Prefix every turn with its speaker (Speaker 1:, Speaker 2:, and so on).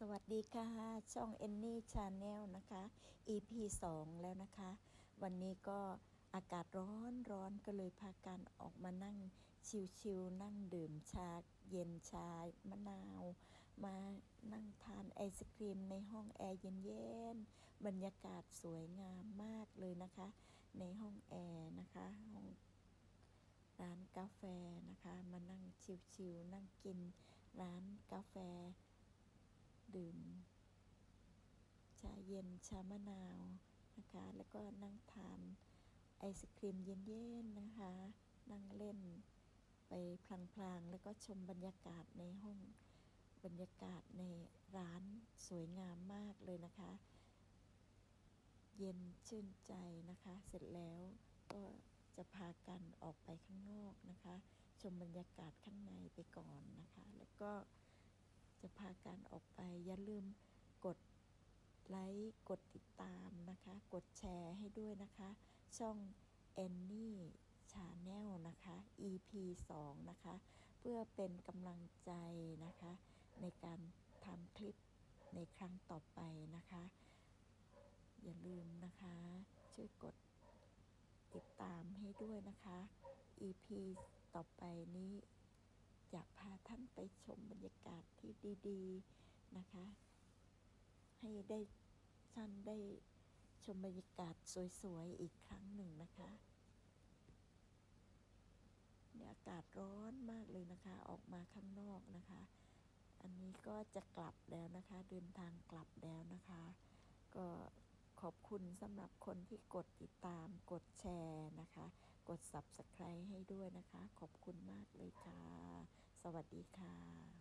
Speaker 1: สวัสดีค่ะ ช่อง a n n i e Channel นะคะ EP 2 แล้วนะคะ วันนี้ก็อากาศร้อนร้อนก็เลยพากันออกมานั่งชิวๆนั่งดื่มชาเย็นชามะนาว มานั่งทานไอศครีมในห้องแอร์เย็นๆบรรยากาศสวยงามมากเลยนะคะ ในห้องแอร์นะคะห้องร้านกาแฟนะคะ มานั่งชิวๆนั่งกินร้านกาแฟ ดื่ม ชา เย็นชามะนาวนะคะ แล้วก็นั่งทานไอศครีมเย็นๆนะคะ นั่งเล่นไปพลางๆ แล้วก็ชมบรรยากาศในห้องบรรยากาศในร้านสวยงามมากเลยนะคะ เย็นชื่นใจนะคะ เสร็จแล้วก็จะพากันออกไปข้างนอกนะคะ ชมบรรยากาศข้างในไปก่อนนะคะ แล้วก็จะพาการออกไปอย่าลืมกด ไลค์ กดติดตามนะคะ กดแชร์ให้ด้วยนะคะ ช่อง Annie Channel นะคะ EP 2 นะคะ เพื่อเป็นกำลังใจนะคะ ในการทำคลิปในครั้งต่อไปนะคะ อย่าลืมนะคะ ช่วยกดติดตามให้ด้วยนะคะ EP ต่อไปนี้อยากพาท่านไปชมบรรยากาศที่ดี ๆ นะคะ ให้ได้ท่านได้ชมบรรยากาศสวยๆ อีกครั้งหนึ่งนะคะเนี่ยอากาศร้อนมากเลยนะคะ ออกมาข้างนอกนะคะ อันนี้ก็จะกลับแล้วนะคะ เดินทางกลับแล้วนะคะ ก็ขอบคุณสำหรับคนที่กดติดตาม กดแชร์นะคะ กด Subscribe ให้ด้วยนะคะ ขอบคุณมากเลยค่ะ สวัสดีค่ะ